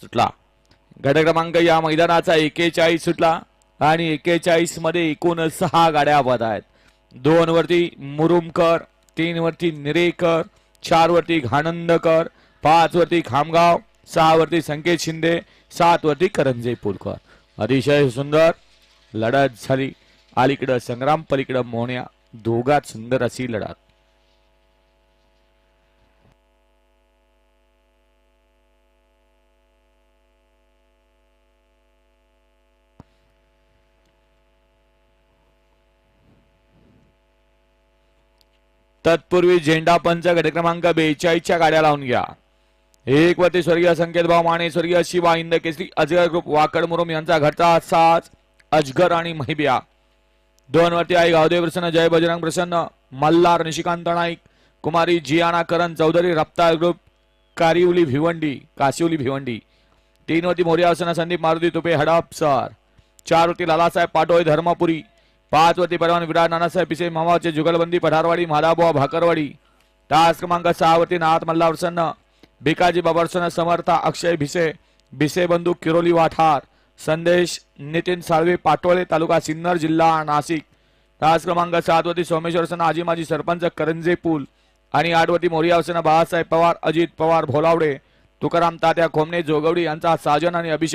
सुटला. गट क्रमांक या मैदानाचा एकेचाळीस सुटला आणि एकेचाळीसमध्ये एकूण सहा गाड्या बाद आहेत. दोन वरती मुरुमकर तीन वरती निरेकर चार वरती घाणंदकर पाच वरती खामगाव सहा वरती संकेत शिंदे सात वरती करंजे पुलकर अतिशय सुंदर लढत झाली. अलीकडं संग्राम पलीकडं मोहण्या दोघात सुंदर अशी लढत. तत्पूर्वी झेंडा पंच गट क्रमांक बेचाळीसच्या गाड्या लावून घ्या. एक वरती स्वर्गीय संकेत भाऊ माने स्वर्गीय शिवा इंद केसरी अजगर ग्रुप वाकड मुरुम यांचा घरचा साज अजगर आणि महिबिया. दोन वरती आई गावदेव प्रसन्न जय बजरंग प्रसन्न मल्हार निशिकांत नाईक कुमारी जियाना करण चौधरी रफ्तार ग्रुप कारिवली भिवंडी काशिवली भिवंडी. तीन वरती मोर्या संदीप मारुती तुपे हडप सर. चार वरती लालासाहेब पाटोळे धर्मपुरी. पाच वरती परवान विराट नानासाहेब पिसे मामाचे जुगलबंदी पठारवाडी म्हादाबुवा भाकरवाडी. तास क्रमांक सहा वरती नाथ मल्हार प्रसन्न. भिकाजी बाबरसन समर्था अक्षय भिसे भिसे बंधू किरोली वाठार. संदेश नितीन साळवे पाटोळे तालुका सिन्नर जिल्हा नाशिक. तास क्रमांक सात वरती सोमेश्वर सण आजी माजी सरपंच करंजे पूल. आणि आठवती मोरियावसन बाळासाहेब पवार अजित पवार भोलावडे तुकाराम तात्या खोमणे जोगवडी यांचा साजन आणि अभिषेक